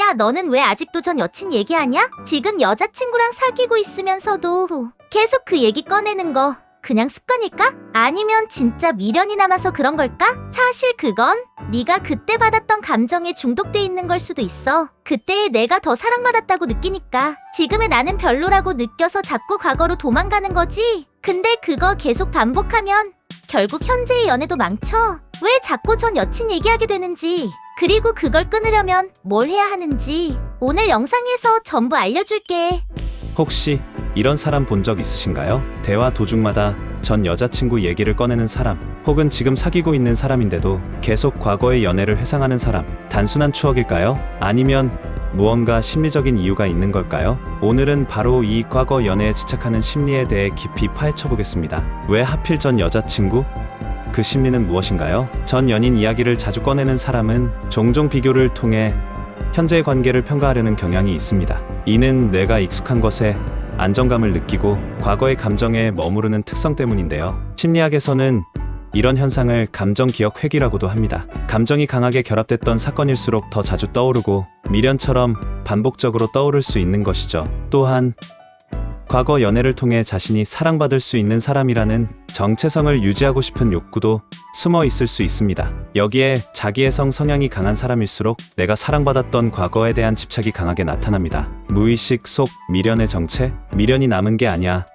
야, 너는 왜 아직도 전 여친 얘기하냐? 지금 여자친구랑 사귀고 있으면서도 계속 그 얘기 꺼내는 거 그냥 습관일까? 아니면 진짜 미련이 남아서 그런 걸까? 사실 그건 네가 그때 받았던 감정에 중독돼 있는 걸 수도 있어. 그때의 내가 더 사랑받았다고 느끼니까 지금의 나는 별로라고 느껴서 자꾸 과거로 도망가는 거지. 근데 그거 계속 반복하면 결국 현재의 연애도 망쳐. 왜 자꾸 전 여친 얘기하게 되는지, 그리고 그걸 끊으려면 뭘 해야 하는지 오늘 영상에서 전부 알려줄게. 혹시 이런 사람 본 적 있으신가요? 대화 도중마다 전 여자친구 얘기를 꺼내는 사람, 혹은 지금 사귀고 있는 사람인데도 계속 과거의 연애를 회상하는 사람, 단순한 추억일까요? 아니면 무언가 심리적인 이유가 있는 걸까요? 오늘은 바로 이 과거 연애에 집착하는 심리에 대해 깊이 파헤쳐 보겠습니다. 왜 하필 전 여자친구? 그 심리는 무엇인가요? 전 연인 이야기를 자주 꺼내는 사람은 종종 비교를 통해 현재의 관계를 평가하려는 경향이 있습니다. 이는 내가 익숙한 것에 안정감을 느끼고 과거의 감정에 머무르는 특성 때문인데요. 심리학에서는 이런 현상을 감정 기억 회귀라고도 합니다. 감정이 강하게 결합됐던 사건일수록 더 자주 떠오르고 미련처럼 반복적으로 떠오를 수 있는 것이죠. 또한 과거 연애를 통해 자신이 사랑받을 수 있는 사람이라는 정체성을 유지하고 싶은 욕구도 숨어 있을 수 있습니다. 여기에 자기애성 성향이 강한 사람일수록 내가 사랑받았던 과거에 대한 집착이 강하게 나타납니다. 무의식 속 미련의 정체? 미련이 남은 게 아니야.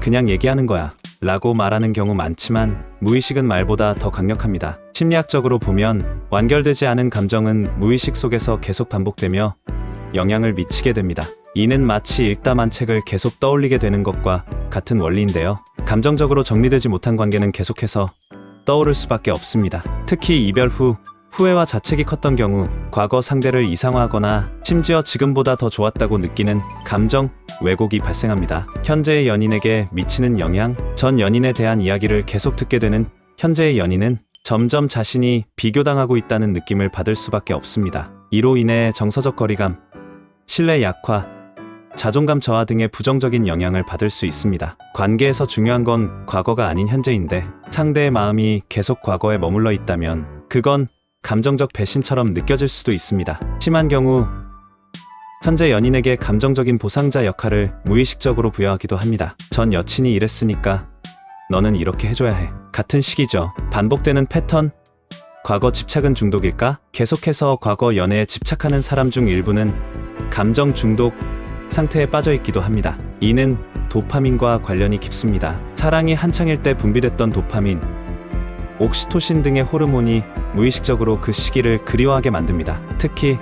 그냥 얘기하는 거야. 라고 말하는 경우 많지만 무의식은 말보다 더 강력합니다. 심리학적으로 보면 완결되지 않은 감정은 무의식 속에서 계속 반복되며 영향을 미치게 됩니다. 이는 마치 읽다 만 책을 계속 떠올리게 되는 것과 같은 원리인데요. 감정적으로 정리되지 못한 관계는 계속해서 떠오를 수밖에 없습니다. 특히 이별 후 후회와 자책이 컸던 경우 과거 상대를 이상화하거나 심지어 지금보다 더 좋았다고 느끼는 감정 왜곡이 발생합니다. 현재의 연인에게 미치는 영향, 전 연인에 대한 이야기를 계속 듣게 되는 현재의 연인은 점점 자신이 비교당하고 있다는 느낌을 받을 수밖에 없습니다. 이로 인해 정서적 거리감, 신뢰 약화, 자존감 저하 등의 부정적인 영향을 받을 수 있습니다. 관계에서 중요한 건 과거가 아닌 현재인데 상대의 마음이 계속 과거에 머물러 있다면 그건 감정적 배신처럼 느껴질 수도 있습니다. 심한 경우 현재 연인에게 감정적인 보상자 역할을 무의식적으로 부여하기도 합니다. 전 여친이 이랬으니까 너는 이렇게 해줘야 해. 같은 식이죠. 반복되는 패턴? 과거 집착은 중독일까? 계속해서 과거 연애에 집착하는 사람 중 일부는 감정 중독 상태에 빠져 있기도 합니다. 이는 도파민과 관련이 깊습니다. 사랑이 한창일 때 분비됐던 도파민, 옥시토신 등의 호르몬이 무의식적으로 그 시기를 그리워하게 만듭니다. 특히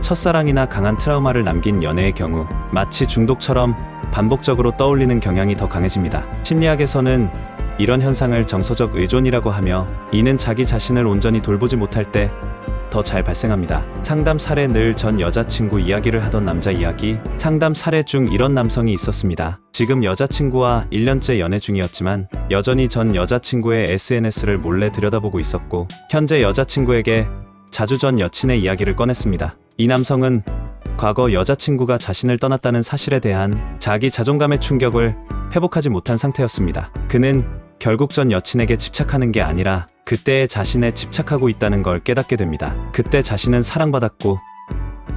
첫사랑이나 강한 트라우마를 남긴 연애의 경우 마치 중독처럼 반복적으로 떠올리는 경향이 더 강해집니다. 심리학에서는 이런 현상을 정서적 의존이라고 하며 이는 자기 자신을 온전히 돌보지 못할 때 더 잘 발생합니다. 상담 사례 늘 전 여자친구 이야기를 하던 남자 이야기. 상담 사례 중 이런 남성이 있었습니다. 지금 여자친구와 1년째 연애 중이었지만 여전히 전 여자친구의 SNS를 몰래 들여다보고 있었고 현재 여자친구에게 자주 전 여친의 이야기를 꺼냈습니다. 이 남성은 과거 여자친구가 자신을 떠났다는 사실에 대한 자기 자존감의 충격을 회복하지 못한 상태였습니다. 그는 결국 전 여친에게 집착하는 게 아니라 그때의 자신에 집착하고 있다는 걸 깨닫게 됩니다. 그때 자신은 사랑받았고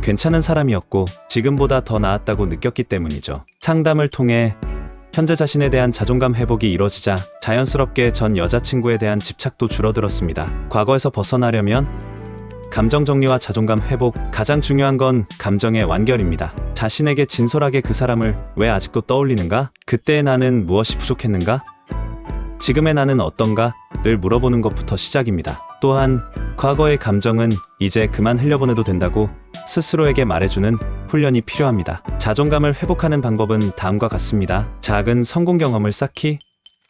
괜찮은 사람이었고 지금보다 더 나았다고 느꼈기 때문이죠. 상담을 통해 현재 자신에 대한 자존감 회복이 이루어지자 자연스럽게 전 여자친구에 대한 집착도 줄어들었습니다. 과거에서 벗어나려면 감정 정리와 자존감 회복, 가장 중요한 건 감정의 완결입니다. 자신에게 진솔하게 그 사람을 왜 아직도 떠올리는가? 그때의 나는 무엇이 부족했는가? 지금의 나는 어떤가? 를 물어보는 것부터 시작입니다. 또한 과거의 감정은 이제 그만 흘려보내도 된다고 스스로에게 말해주는 훈련이 필요합니다. 자존감을 회복하는 방법은 다음과 같습니다. 작은 성공 경험을 쌓기,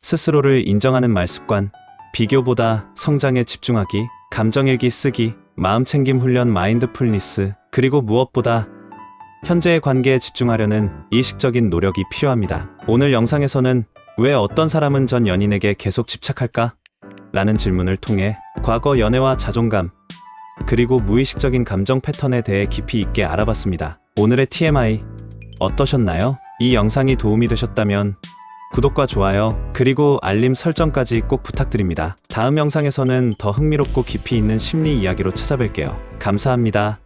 스스로를 인정하는 말 습관, 비교보다 성장에 집중하기, 감정일기 쓰기, 마음 챙김 훈련 마인드풀니스, 그리고 무엇보다 현재의 관계에 집중하려는 의식적인 노력이 필요합니다. 오늘 영상에서는 왜 어떤 사람은 전 연인에게 계속 집착할까? 라는 질문을 통해 과거 연애와 자존감, 그리고 무의식적인 감정 패턴에 대해 깊이 있게 알아봤습니다. 오늘의 TMI 어떠셨나요? 이 영상이 도움이 되셨다면 구독과 좋아요, 그리고 알림 설정까지 꼭 부탁드립니다. 다음 영상에서는 더 흥미롭고 깊이 있는 심리 이야기로 찾아뵐게요. 감사합니다.